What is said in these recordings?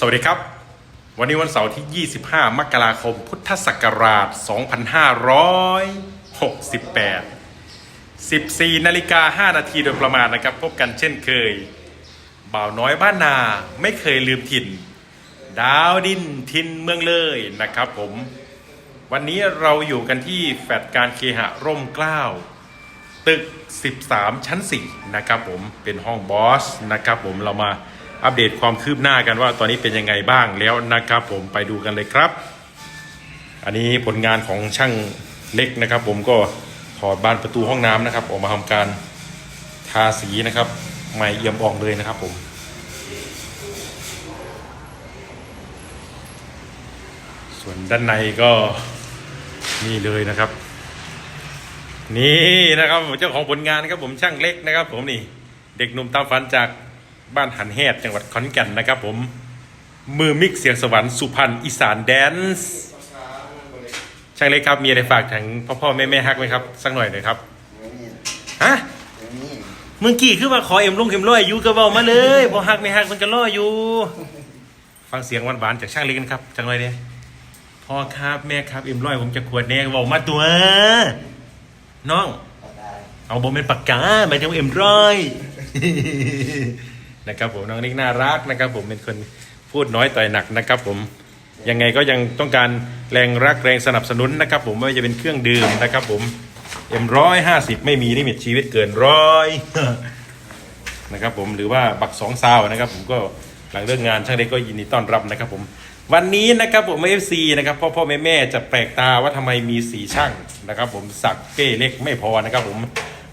สวัสดีครับ วันนี้วันเสาร์ที่ 25 มกราคม พุทธศักราช 2568 14นาฬิกา 5 นาทีโดยประมาณนะครับ พบกันเช่นเคย บ่าวน้อยบ้านนาไม่เคยลืมถิ่น ดาวดินทินเมืองเลยนะครับผม วันนี้เราอยู่กันที่แฟดการเคหะร่มเกล้า ตึก 13 ชั้น 4 นะครับผม เป็นห้องบอสนะครับผมเรามา อัปเดตความคืบหน้ากันว่าตอนนี้เป็นยังไงบ้างแล้วนะครับ ผมไปดูกันเลยครับ อันนี้ผลงานของช่างเล็กนะครับ ผมก็ถอดบานประตูห้องน้ำนะครับ ออกมาทำการทาสีนะครับใหม่เอี่ยมอ่องเลยนะครับผมส่วนด้านในก็นี่เลยนะครับ นี่นะครับเจ้าของผลงานนะครับผมช่างเล็กนะครับ ผมนี่ เด็กหนุ่มตามฝันจาก บ้านหันแฮดจังหวัดขอนแก่นนะครับผม มือมิกเสียงสวรรค์สุพรรณอีสานแดนซ์ช่างเล็กครับ มีอะไรฝากถึงพ่อพ่อแม่แม่ฮักไหมครับ สักหน่อยหน่อยครับฮะเมื่อกี้คือว่าขอเอ็มลงเอ็มร้อยอยู่ก็บอกมาเลยพอฮักไม่ฮักมันก็รออยู่ ฟังเสียงหวานๆจากช่างเล็กกันครับจังเลยเนี่ยพ่อครับแม่ครับเอ็มร้อยผมจะขวดแน่บอกมาตัวน้อง เอาโบเป็นปากกาหมายถึงเอ็มร้อย นะครับผมน้องนิกน่ารักนะครับ ผมเป็นคนพูดน้อยต่อยหนักนะครับผมยังไงก็ยังต้องการแรงรักแรงสนับสนุนนะครับ ผมไม่ว่าจะเป็นเครื่องดื่มนะครับ ผมเอ็มร้อยห้าสิบไม่มีลิมิตชีวิตเกินร้อยนะครับ ผมหรือว่าบักสองซาวนะครับ ผมก็หลังเลิกงานช่างเด็กก็ยินดีต้อนรับนะครับ ผมวันนี้นะครับผมเอฟซีนะครับพ่อพ่อแม่แม่จะแปลกตาว่าทำไมมีสีช่างนะครับ ผมสักเป้เล็กไม่พอนะครับ ผม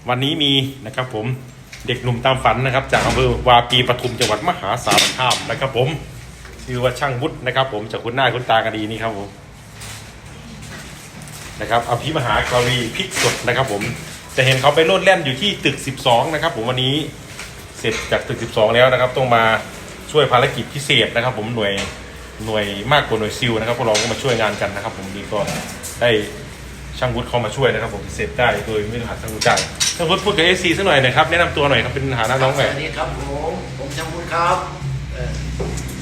วันนี้มีนะครับ ผม เด็กหนุ่มตามฝันนะครับ จากอำเภอวาปีปทุมจังหวัดมหาสารคามนะครับ ผมชื่อว่าช่างวุฒินะครับ ผมจากคุณหน้าคุณตากันดีนี่ครับผมนะครับอภิมหากรีพริกสดนะครับ ผมจะเห็นเขาไปโลดแล่นอยู่ที่ตึก 12 นะครับ ผมวันนี้เสร็จจากตึก 12 แล้วนะครับ ต้องมาช่วยภารกิจพิเศษนะครับ ผมหน่วยหน่วยมากกว่าหน่วยซิลนะครับพวกเราก็มาช่วยงานกันนะครับ ผมดีก็ได้ ช่างวุฒิเข้ามาช่วยนะครับผมเสร็จได้โดยไม่ต้องหาช่างวุฒิจ่ายช่างวุฒิพูดกับเอซีสักหน่อยนะครับ แนะนำตัวหน่อยครับเป็นฐานะน้องสใหม่วัสดีครับผมผมช่างวุฒิครับเอ่อ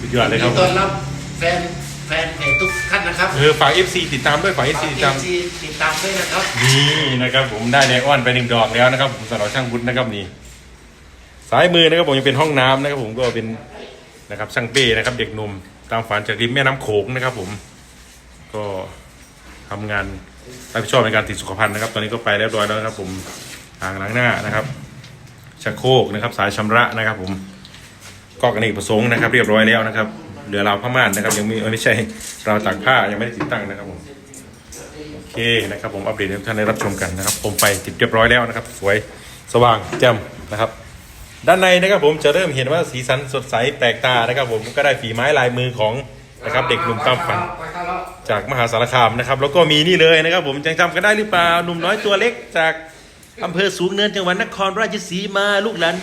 สุดยอดเลยครับนดีต้อนรับแฟนแฟนเพจทุกท่านนะครับเออฝากเอฟซีติดตามด้วยฝากเอฟซีติดตามฝก FC ติดตามด้วยนะครับ นี่นะครับผมได้ไดออนไปหนึ่งดอกแล้วนะครับผมสำหรับช่างวุฒินะครับนี่สายมือนะครับผมยังเป็นห้องน้ำนะครับผมก็เป็นนะครับช่างเป้นะครับเด็กหนุ่มตามฝันจากริมแม่น้ำโขงนะครับผมก็ทำงาน รับผิดชอบในการติดสุขภัณฑ์นะครับ ตอนนี้ก็ไปเรียบร้อยแล้วนะครับ ผมอ่างล้างหน้านะครับชักโครกนะครับ สายชำระนะครับ ผมกอกอเนกประสงค์นะครับ เรียบร้อยแล้วนะครับ เหลือราวผ้าม่านนะครับ ยังม่เอ้ยไม่ใช่ราวตากผ้ายังไม่ได้ติดตั้งนะครับผมโอเคนะครับ ผมอัปเดตให้ทุกท่านได้รับชมกันนะครับผมไปติดเรียบร้อยแล้วนะครับ สวยสว่างแจ่มนะครับ ด้านในนะครับผมจะเริ่มเห็นว่าสีสันสดใสแปลกตานะครับ ผมก็ได้ฝีไม้ลายมือของ นะครับ เด็กหนุ่มตามฝันจากมหาสารคามนะครับ แล้วก็มีนี่เลยนะครับ ผมยังจำกันได้หรือเปล่าหนุ่มน้อยตัวเล็กจากอำเภอสูงเนินจังหวัดนครราชสีมาลูกหลาน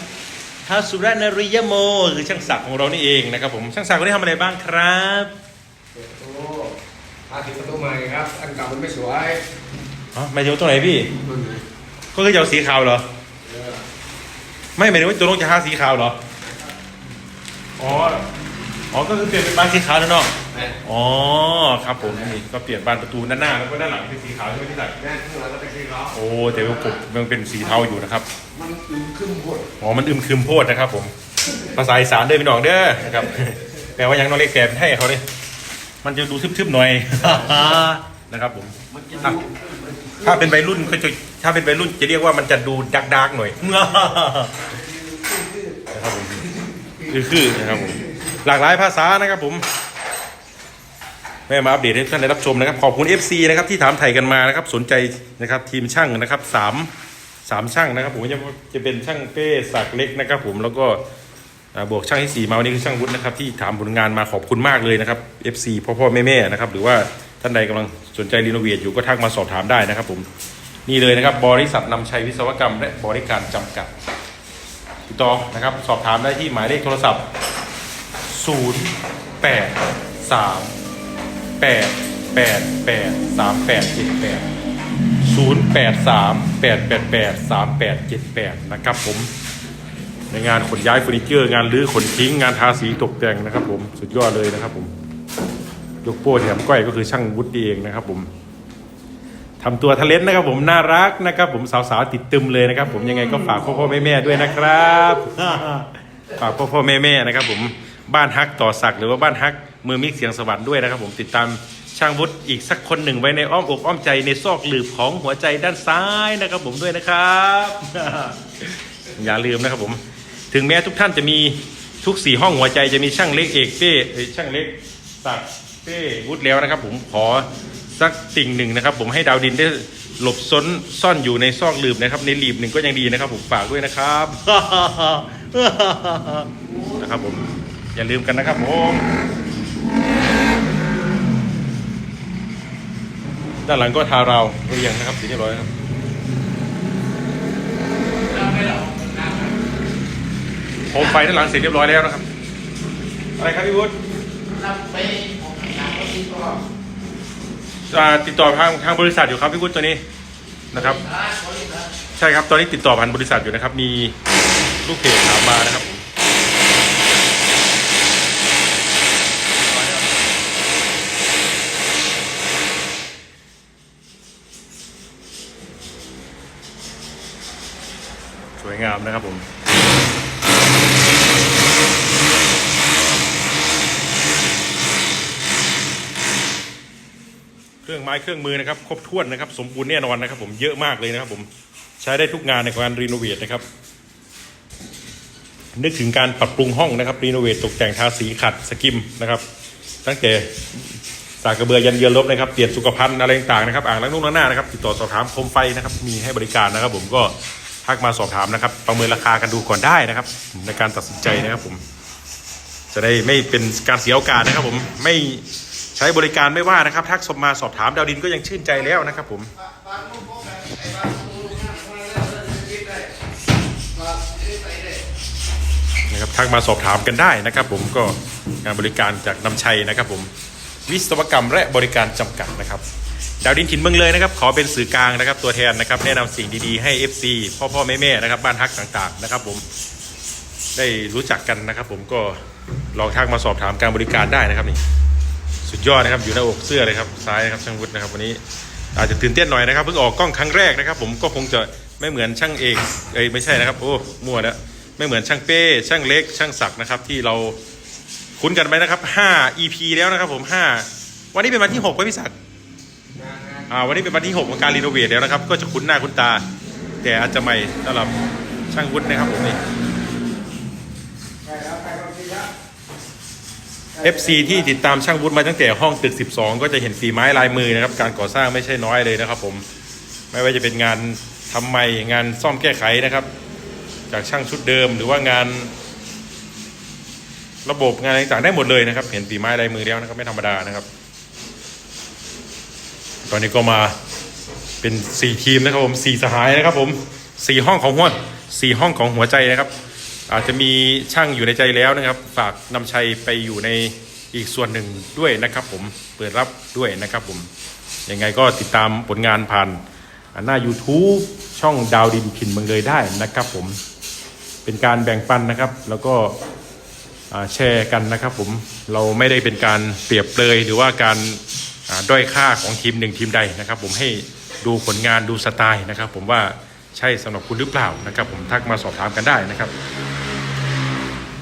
ท้าวสุรนารียโมคือช่างศักดิ์ของเรานี่เองนะครับ ผมช่างศักดิ์คนนี้ทำอะไรบ้างครับโอ้ทาสีประตูใหม่ครับอันเก่ามันไม่สวยอ๋อหมายถึงว่าตรงไหนพี่มันไงก็คือจะเอาสีขาวเหรอเออไม่หมายถึงว่าตัวน้องจะทาสีขาวเหรออ๋อ อ๋อ ก็คือเปลี่ยนเป็นบ้านสีขาวแล้วเนาะแม่อ๋อ ครับผมนี่ก็เปลี่ยนบานประตูด้านหน้าแล้วก็ด้านหลังเป็นสีขาวใช่ไหมพี่ศักดิ์แม่ข้างหลังก็เป็นสีขาวโอ้แต่ว่าผมมันเป็นสีเทาอยู่นะครับ มันอึมครึมหมดอ๋อ มันอึมครึมโพดนะครับ ผม ภาษาอีสานเด้อพี่น้องเด้อนะครับ แปลว่ายังน้องเล็กแปลให้เขาเลยมันจะดูทึบๆหน่อยนะครับผมมันจะอะดูถ้าเป็นวัยรุ่นก็จะถ้าเป็นวัยรุ่นจะเรียกว่ามันจะดูดักดักๆหน่อยนะครับผมคือคือนะครับผม หลากหลายภาษานะครับผมแม่มาอัปเดตให้ท่านได้รับชมนะครับ ขอบคุณ FC นะครับที่ถามไทยกันมานะครับ สนใจนะครับทีมช่างนะครับสามสามช่างนะครับ ผมจะจะเป็นช่างเป้สักเล็กนะครับ ผมแล้วก็บวกช่างที่สี่มาวันนี้คือช่างวุฒินะครับที่ถามผลงานมาขอบคุณมากเลยนะครับ FC พ่อพ่อแม่แม่นะครับหรือว่าท่านใดกำลังสนใจรีโนเวทอยู่ก็ทักมาสอบถามได้นะครับ ผมนี่เลยนะครับ บริษัทนำชัยวิศวกรรม และบริการจำกัด ติดต่อนะครับ สอบถามได้ที่หมายเลขโทรศัพท์ 0 8 3 8 8 8 3 8 7 8 0 8 3 8 8 8 3 8 7 8นะครับผมในงานขนย้ายเฟอร์นิเจอร์ งานรื้อขนทิ้งงานทาสีตกแต่งนะครับผมสุดยอดเลยนะครับผมยกโป้แถมก้อยก็คือช่างวุฒิเองนะครับผมทำตัวทะเลนนะครับผมน่ารักนะครับ ผมสาวๆติดตึมเลยนะครับ ผมยังไงก็ฝากพ่อพ่อแม่แม่ๆด้วยนะครับ ฝากพ่อพ่อแม่แม่ๆนะครับผม บ้านฮักต่อสักหรือว่าบ้านฮักมือมิกเสียงสวรรค์ด้วยนะครับ ผมติดตามช่างวุฒิอีกสักคนหนึ่งไว้ในอ้อมอกอ้อมใจในซอกหลืบของหัวใจด้านซ้ายนะครับ ผมด้วยนะครับ อย่าลืมนะครับผม ถึงแม้ทุกท่านจะมีทุกสี่ห้องหัวใจจะมีช่างเล็กเอกเป้ช่างเล็กสักเป้วุฒิแล้วนะครับ ผมขอสักติ่งหนึ่งนะครับ ผมให้ดาวดินได้หลบซนซ่อนอยู่ในซอกหลืบนะครับ ในหลีบหนึ่งก็ยังดีนะครับ ผมฝากด้วยนะครับนะครับผม อย่าลืมกันนะครับผมด้านหลังก็ทาราวเรียงนะครับสีเรียบร้อยครับโคมไฟด้านหลังเสร็จเรียบร้อยแล้วนะครับ อะไรครับพี่วุฒิติดต่อทางทางบริษัทอยู่ครับพี่วุฒิตัวนี้นะครับ ใช่ครับตอนนี้ติดต่อผ่านบริษัทอยู่นะครับ มีลูกเพจถามมานะครับผมสวย งามนะครับผมเครื่องไม้เครื่องมือนะครับ ครบถ้วนนะครับ สมบูรณ์แน่นอนนะครับ ผมเยอะมากเลยนะครับ ผมใช้ได้ทุกงานในการรีโนเวทนะครับ นึกถึงการปรับปรุงห้องนะครับรีโนเวทตกแต่งทาสีขัดสกิมนะครับ ตั้งแต่สากกระเบือยันเยือนลบนะครับเปลี่ยนสุขภัณฑ์อะไรต่างๆนะครับอ่างล้างนุ่งล้างหน้านะครับติดต่อสอบถามโคมไฟนะครับมีให้บริการนะครับ ผมก็ ทักมาสอบถามนะครับ ประเมินราคากันดูก่อนได้นะครับ ในการตัดสินใจนะครับผม จะได้ไม่เป็นการเสียโอกาสนะครับ ผมไม่ใช้บริการไม่ว่านะครับ ทักมาสอบถามดาวดินก็ยังชื่นใจแล้วนะครับ ผมนะครับทักมาสอบถามกันได้นะครับ ผมก็งานบริการจากนำชัยนะครับ ผมวิศวกรรมและบริการจำกัดนะครับ ดาวดินถิ่นเมืองเลยนะครับขอเป็นสื่อกลางนะครับตัวแทนนะครับแนะนำสิ่งดีๆให้ FC พ่อพ่อแม่แม่ๆนะครับบ้านฮักต่างๆนะครับ ผมได้รู้จักกันนะครับ ผมก็ลองทักมาสอบถามการบริการได้นะครับนี่สุดยอดนะครับอยู่หน้าอกเสื้อเลยครับซ้ายนะครับช่างวุฒินะครับวันนี้อาจจะตื่นเต้นหน่อยนะครับเพิ่งออกกล้องครั้งแรกนะครับ ผมก็คงจะไม่เหมือนช่างเอกเอ้ยไม่ใช่นะครับ โอ้มั่วแล้วไม่เหมือนช่างเป้ช่างเล็ก ช่างศักด์นะครับ ที่เราคุ้นกันไหมนะครับ 5 EP แล้วนะครับ ผม 5 วันนี้เป็นวันที่6ป่ะพี่ศักดิ์ อ่าวันนี้เป็นวันที่6ของการรีโนเวทแล้วนะครับ ก็จะคุ้นหน้าคุ้นตา แต่อาจจะใหม่สำหรับช่างวุฒินะครับผมนี่ FC ที่ติดตามช่างวุฒิมาตั้งแต่ห้องตึก 12 ก็จะเห็นฝีไม้ลายมือนะครับ การก่อสร้างไม่ใช่น้อยเลยนะครับ ผม ไม่ว่าจะเป็นงานทำใหม่งานซ่อมแก้ไขนะครับ จากช่างชุดเดิมหรือว่างาน ระบบงานอะไรต่างๆได้หมดเลยนะครับ เห็นฝีไม้ลายมือแล้วนะครับไม่ธรรมดานะครับ ตอนนี้ก็มาเป็นสี่ทีมนะครับผมสี่สหายนะครับผมสี่ห้องของหัวสี่ห้องของหัวใจนะครับ อาจจะมีช่างอยู่ในใจแล้วนะครับ ฝากนำชัยไปอยู่ในอีกส่วนหนึ่งด้วยนะครับ ผมเปิดรับด้วยนะครับผมยังไงก็ติดตามผลงานผ่านหน้า YouTube ช่องดาวดินขินเมืองเลยได้นะครับ ผมเป็นการแบ่งปันนะครับ แล้วก็แชร์กันนะครับ ผมเราไม่ได้เป็นการเปรียบเปรยหรือว่าการ ด้อยค่าของทีมหนึ่งทีมใดนะครับ ผมให้ดูผลงานดูสไตล์นะครับ ผมว่าใช่สำหรับคุณหรือเปล่านะครับ ผมทักมาสอบถามกันได้นะครับ